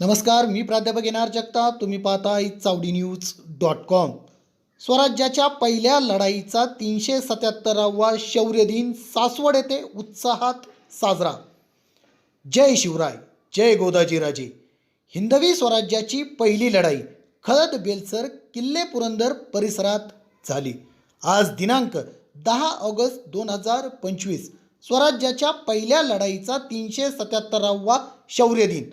नमस्कार मी प्राध्यापक येणार जगताप. तुम्ही पाहताय चावडी न्यूज डॉट कॉम. स्वराज्याच्या पहिल्या लढाईचा तीनशे सत्याहत्तरावा शौर्य दिन सासवड येथे उत्साहात साजरा. जय शिवराय जय गोदाजीराजे. हिंदवी स्वराज्याची पहिली लढाई खळद बेलसर किल्ले पुरंदर परिसरात झाली. आज दिनांक दहा ऑगस्ट दोन हजार पंचवीस स्वराज्याच्या पहिल्या लढाईचा तीनशे सत्याहत्तरावा शौर्य दिन.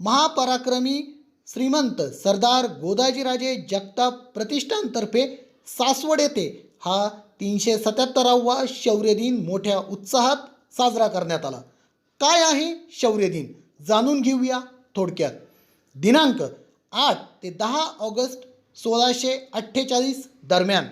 महापराक्रमी श्रीमंत सरदार गोदाजीराजे जगताप प्रतिष्ठानतर्फे सासवड येथे हा तीनशे सत्याहत्तरावा शौर्य दिन मोठ्या उत्साहात साजरा करण्यात आला. काय आहे शौर्य दिन? जाणून घेऊया थोडक्यात. दिनांक आठ ते दहा ऑगस्ट सोळाशे अठ्ठेचाळीस दरम्यान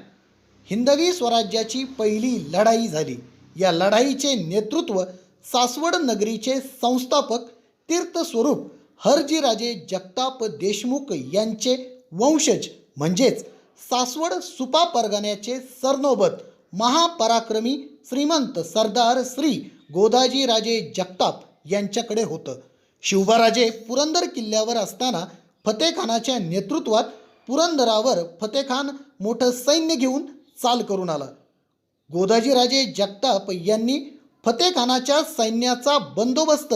हिंदवी स्वराज्याची पहिली लढाई झाली. या लढाईचे नेतृत्व सासवड नगरीचे संस्थापक तीर्थस्वरूप हरजीराजे जगताप देशमुख यांचे वंशज म्हणजेच सासवड सुपा परगण्याचे सरनोबत महापराक्रमी श्रीमंत सरदार श्री गोदाजीराजे जगताप यांच्याकडे होतं. शिवबाराजे पुरंदर किल्ल्यावर असताना फतेखानाच्या नेतृत्वात पुरंदरावर फतेखान मोठं सैन्य घेऊन चाल करून आला. गोदाजीराजे जगताप यांनी फतेखानाच्या सैन्याचा बंदोबस्त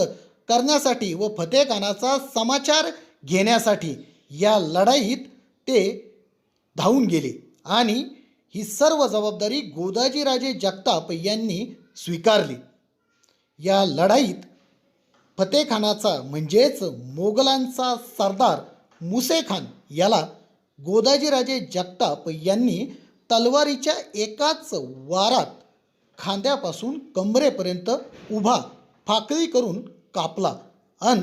करण्यासाठी व फतेखानाचा समाचार घेण्यासाठी या लढाईत ते धावून गेले. आणि ही सर्व जबाबदारी गोदाजीराजे जगताप यांनी स्वीकारली. या लढाईत फतेखानाचा म्हणजेच मोगलांचा सरदार मुसेखान याला गोदाजीराजे जगताप यांनी तलवारीच्या एकाच वारात खांद्यापासून कंबरेपर्यंत उभा फाकळी करून कापला. अन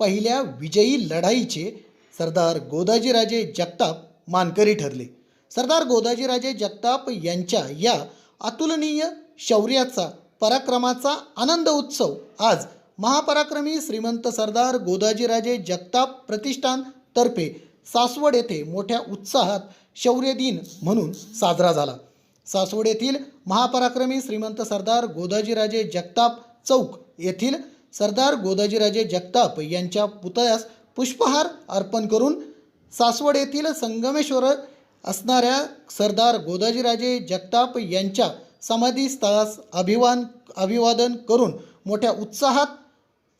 पहिल्या विजयी लढाईचे सरदार गोदाजीराजे जगताप मानकरी ठरले. सरदार गोदाजीराजे जगताप यांच्या या अतुलनीय शौर्याचा पराक्रमाचा आनंद उत्सव आज महापराक्रमी श्रीमंत सरदार गोदाजीराजे जगताप प्रतिष्ठान तर्फे सासवड येथे मोठ्या उत्साहात शौर्य दिन म्हणून साजरा झाला. सासवड येथील महापराक्रमी श्रीमंत सरदार गोदाजीराजे जगताप चौक येथील सरदार गोदाजीराजे जगताप यांच्या पुतळ्यास पुष्पहार अर्पण करून सासवड येथील संगमेश्वर असणाऱ्या सरदार गोदाजीराजे जगताप यांच्या समाधीस्थळास अभिवान अभिवादन करून मोठ्या उत्साहात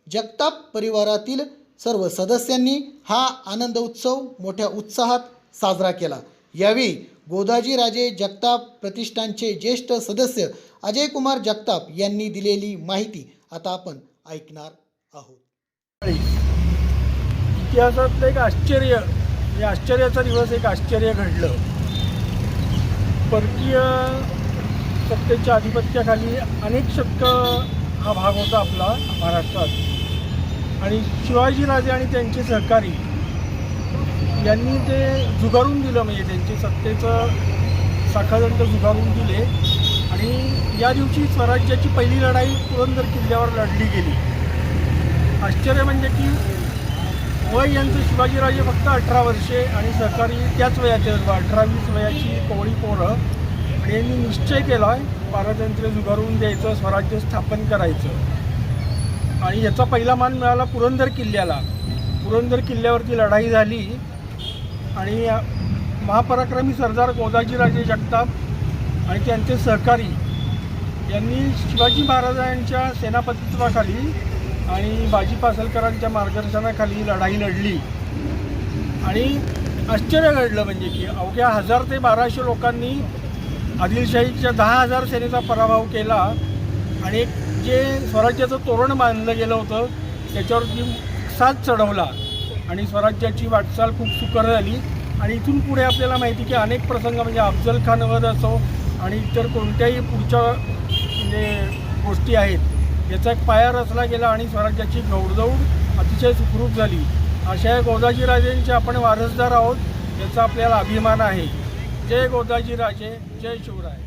जगताप परिवारातील सर्व सदस्यांनी हा आनंद उत्सव मोठ्या उत्साहात साजरा केला. यावेळी गोदाजीराजे जगताप प्रतिष्ठानचे ज्येष्ठ सदस्य अजय कुमार जगताप यांनी दिलेली माहिती आता आपण ऐकणार आहोत. इतिहासातलं एक आश्चर्य म्हणजे आश्चर्याचा दिवस एक आश्चर्य घडलं. परकीय सत्तेच्या आधिपत्याखाली अनेक शतक हा भाग होता आपला महाराष्ट्रात. आणि शिवाजीराजे आणि त्यांचे सहकारी यांनी ते झुगारून दिलं म्हणजे त्यांचे सत्तेचं साखळदंड झुगारून दिले. आणि या दिवशी स्वराज्याची पहिली लढाई पुरंदर किल्ल्यावर लढली गेली. आश्चर्य म्हणजे की वय यांचं शिवाजीराजे फक्त अठरा वर्षे आणि सहकारी त्याच वयाचे अठरा वीस वयाची कोवळी पोरं आणि यांनी निश्चय केला आहे पारतंत्र्य झुगारून द्यायचं स्वराज्य स्थापन करायचं. आणि याचा पहिला मान मिळाला पुरंदर किल्ल्याला. पुरंदर किल्ल्यावरती लढाई झाली आणि महापराक्रमी सरदार गोदाजीराजे जगताप आणि त्यांचे सहकारी यांनी शिवाजी महाराजांच्या सेनापतित्वाखाली आणि बाजी पासलकरांच्या मार्गदर्शनाखाली लढाई लढली. आणि आश्चर्य घडलं म्हणजे की अवघ्या हजार ते बाराशे लोकांनी आदिलशाहीच्या दहा हजार सेनेचा पराभव केला आणि एक जे स्वराज्याचं तोरण बांधलं गेलं होतं त्याच्यावरती साथ चढवला आणि स्वराज्याची वाटचाल खूप सुकर झाली. आणि इथून पुढे आपल्याला माहिती की अनेक प्रसंग म्हणजे अफजल खानवध असो आणि इतर कोणत्याही पुढच्या म्हणजे गोष्टी आहेत याचा एक पाया रचला गेला आणि स्वराज्याची गौडदौड अतिशय सुखरूप झाली. अशा या गोदाजीराजेंचे आपण वारसदार आहोत याचा आपल्याला अभिमान आहे. जय गोदाजीराजे जय शिवराय.